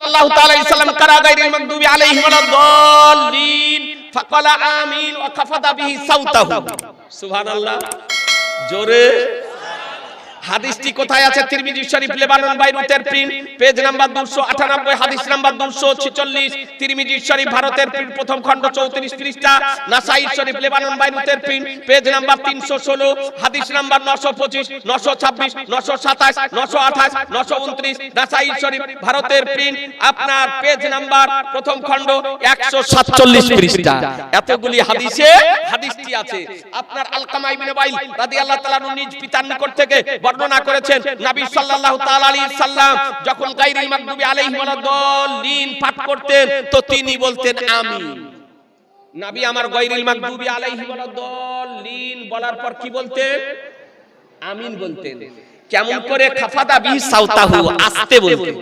আল্লাহ তাআলা ইসলাম কারা গায়রিল মাগদুবি আলাইহিম ওয়ালাদ-দাল্লিন ফাকালা আমিন ওয়া কাফাদা বিহি সাউতাহু। সুবহানাল্লাহ। জোরে। হাদিসটি কোথায় আছে? তিরমিজি শরীফ, লেবানন, বাইরুতের প্রিন্ট পেজ নাম্বার 298 হাদিস নাম্বার 246 তিরমিজি শরীফ, ভারতের প্রিন্ট প্রথম খণ্ড 34 পৃষ্ঠা, নাসাই শরীফ, লেবানন, বাইরুতের প্রিন্ট পেজ নাম্বার 316 হাদিস নাম্বার 925 926 927 928 929 নাসাই শরীফ, ভারতের প্রিন্ট আপনার পেজ নাম্বার প্রথম খণ্ড 147 পৃষ্ঠা। এতগুলি হাদিসে হাদিসটি আছে। আপনার আলকামা ইবনে ওয়াইল রাদিয়াল্লাহু তাআলা নিজ পিতার নিকট থেকে বর্ণনা করেছেন নবী সাল্লাল্লাহু তাআলা আলাইহি সাল্লাম, যখন গায়রুল মাগদুবি আলাইহি ওয়ালাদ-দাল্লিন পাঠ করতেন, তো তিনি বলতেন, আমিন। নবী আমার গায়রুল মাগদুবি আলাইহি ওয়ালাদ-দাল্লিন বলার পর কি বলতেন? আমিন বলতেন। কেমন করে খাফাদা বিহি সাউতাহু, আস্তে বলতেন।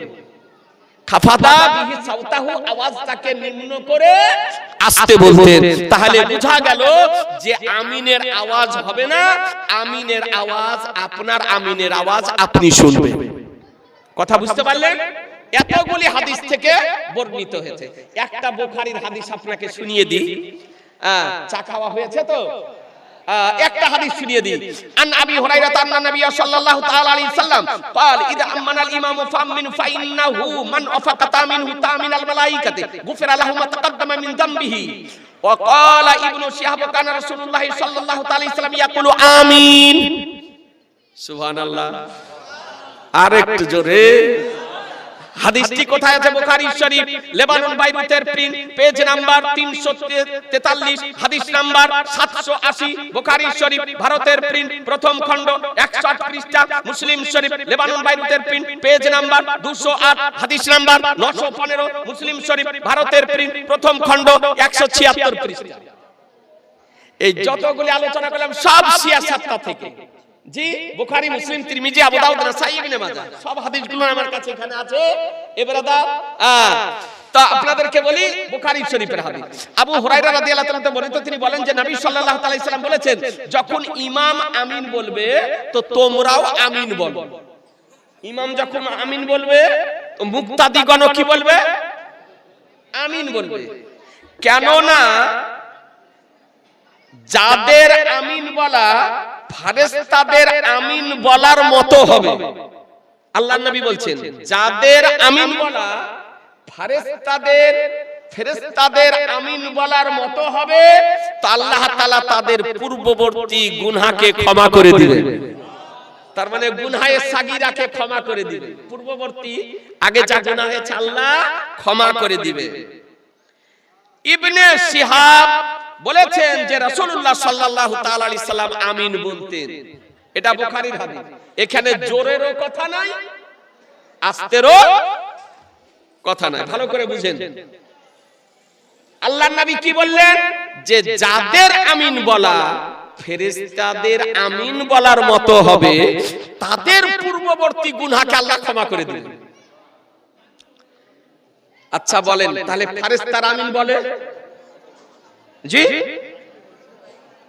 খাফাদা বিহি সাউতাহু আওয়াজটাকে নিম্ন করে আস্তে বলতেন তাহলে বোঝা গেল যে আমিনের আওয়াজ হবে না আমিনের আওয়াজ আপনার আমিনের আওয়াজ আপনি শুনবেন কথা বুঝতে পারলেন এতগুলি হাদিস থেকে বর্ণিত হয়েছে একটা বুখারীর হাদিস আপনাকে শুনিয়ে দিই চা খাওয়া হয়েছে তো একটা হাদিস শুনিয়ে দিই আন আবি হুরায়রা আন্না নবী সাল্লাল্লাহু তাআলা আলাইহি সাল্লাম قال اذا امن الامام فامن فانه من افق تامنه تامن الملائكه غفر له ما تقدم من ذنبه وقال ابن شهاب كان رسول الله صلى الله عليه وسلم يقول امين سبحان الله আরেকটু জোরে হাদিসটি কোথায় আছে? বুখারী, শরীফ, লেবানন বাইরুতের প্রিন্ট, পেজ নাম্বার 343 হাদিস নাম্বার 780 বুখারী, শরীফ, ভারতের প্রিন্ট, প্রথম খণ্ড 108 পৃষ্ঠা মুসলিম শরীফ, লেবানন বাইরুতের প্রিন্ট, পেজ নাম্বার 208 হাদিস নাম্বার 915 মুসলিম শরীফ, ভারতের প্রিন্ট, প্রথম খণ্ড 176 পৃষ্ঠা। এই যতগুলি আলোচনা করলাম, সব সিয়াসাতটা থেকে। জি বুখারী মুসলিম তিরমিজি আবু দাউদ নাসাই ইবনে মাজাহ। সব হাদিসগুলো আমার কাছে এখানে আছে। এবারে দা তা আপনাদেরকে বলি বুখারী শরীফের হাদিস। আবু হুরায়রা রাদিয়াল্লাহু তাআলা বলেন তো তিনি বলেন যে নবী সাল্লাল্লাহু আলাইহি সাল্লাম বলেছেন যখন ইমাম আমিন বলবে তো তোমরাও আমিন বলো ইমাম যখন আমিন বলবে তো মুক্তাদিগণ কি বলবে? আমিন বলবে। কেননা যাদের আমিন বলা ফারেস্তাদের আমিন বলার মতো হবে। আল্লাহ নবী বলছেন, যাদের আমিন বলা ফারেস্তাদের ফেরেস্তাদের আমিন বলার মতো হবে, তো আল্লাহ তাআলা তাদের পূর্ববর্তী গুনহাকে ক্ষমা করে দিবেন তার মানে গুনহায়ে সাগিরাকে ক্ষমা করে দিবে। পূর্ববর্তী, আগে যা গুনাহ হয়েছে আল্লাহ ক্ষমা করে দিবে। ইবনে শিহাব বলেছেন যে রাসূলুল্লাহ সাল্লাল্লাহু তাআলা আলাইহি সাল্লাম আমিন বলতেন। এটা বুখারীর হাদিস। এখানে জোরেরও কথা নাই আস্তেরও কথা নাই। ভালো করে বুঝেন। আল্লাহর নবী কি বললেন? যে যাদের আমিন বলা ফেরেশতাদের আমিন বলার মতো হবে তাদের পূর্ববর্তী গুনাহকে আল্লাহ ক্ষমা করে দিবেন। আচ্ছা বলেন তাহলে ফেরেশতার আমিন বলে? জি?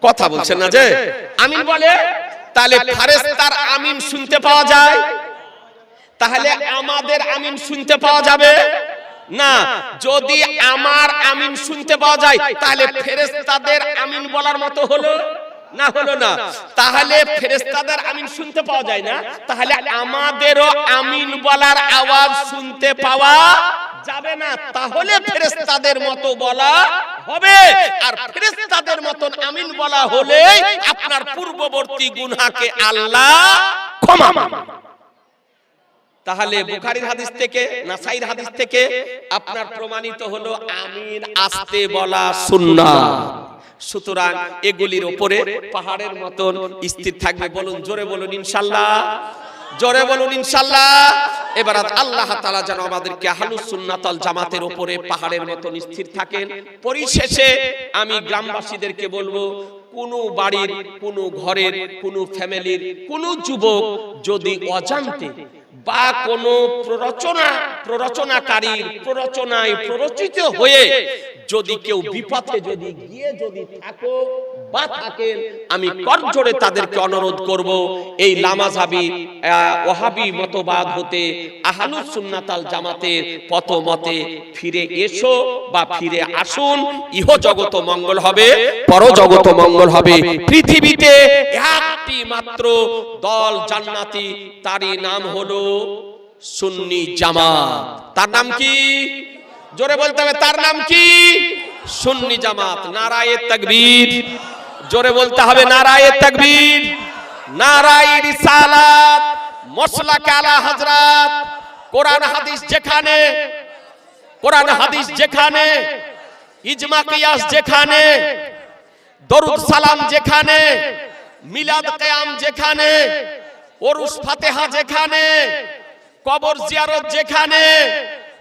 কথা বলছেন না যে? আমিন বলে তাহলে ফারেস্তার আমিন শুনতে পাওয়া যায়? তাহলে আমাদের আমিন শুনতে পাওয়া যাবে? না যদি আমার আমিন শুনতে পাওয়া যায় তাহলে ফেরেস্তাদের আমিন বলার মতো হলো? না হলো না। তাহলে ফেরেস্তাদের আমিন শুনতে পাওয়া যায় না? তাহলে আমাদেরও আমিন বলার আওয়াজ শুনতে পাওয়া যাবে না। তাহলে ফেরেস্তাদের মতো বলা হবে। আর ফেরেস্তাদের মতন আমিন বলা হলে আপনার পূর্ববর্তী গুনহাকে আল্লাহ ক্ষমা। তাহলে বুখারীর হাদিস থেকে নাসাইর হাদিস থেকে আপনার প্রমাণিত হলো আমিন আস্তে বলা সুন্নাহ। সুতরাং এগুলির উপরে পাহাড়ের মতন স্থির থাকবে বলুন জোরে বলুন ইনশাল্লাহ। জোরে বলুন ইনশাল্লাহ। এবার আল্লাহ তালা যেন আমাদেরকে জামাতের ওপরে পাহাড়ের মতন স্থির থাকেন। পরিশেষে আমি গ্রামবাসীদেরকে বলব, কোন বাড়ির, কোন ঘরের, কোন ফ্যামিলির, কোন যুবক যদি অজান্তে বা কোন প্ররচনা, প্ররচনাকারীর প্ররচনায় প্ররচিত হয়ে যদি কেউ বিপথে যদি গিয়ে যদি থাকো বা থাকেন আমি করজোড়ে তাদেরকে অনুরোধ করব এই লামাজাবি ওহাবি মতবাদ হতে আহালুস সুন্নাতাল জামাতের পথ মতে ফিরে এসো বা ফিরে আসুন ইহ জগত মঙ্গল হবে পর জগত মঙ্গল হবে। পৃথিবীতে একটি মাত্র দল জান্নাতি তারই নাম হলো সুন্নি জামাত। তার নাম কি? জোরে বলতে হবে, তার নাম কি? সুন্নি জামাত, নারায়ে তাকবীর। জোরে বলতে হবে, নারায়ে তাকবীর। নারায়ে রিসালাত মসলা কালা হযরত। কোরআন, হাদিস যেখানে, কোরআন, হাদিস যেখানে, ইজমা, কিয়াস যেখানে, দরুদ সালাম যেখানে, মিলাদ কিয়াম যেখানে, ওরুস ফাতেহা যেখানে, কবর জিয়ারত যেখানে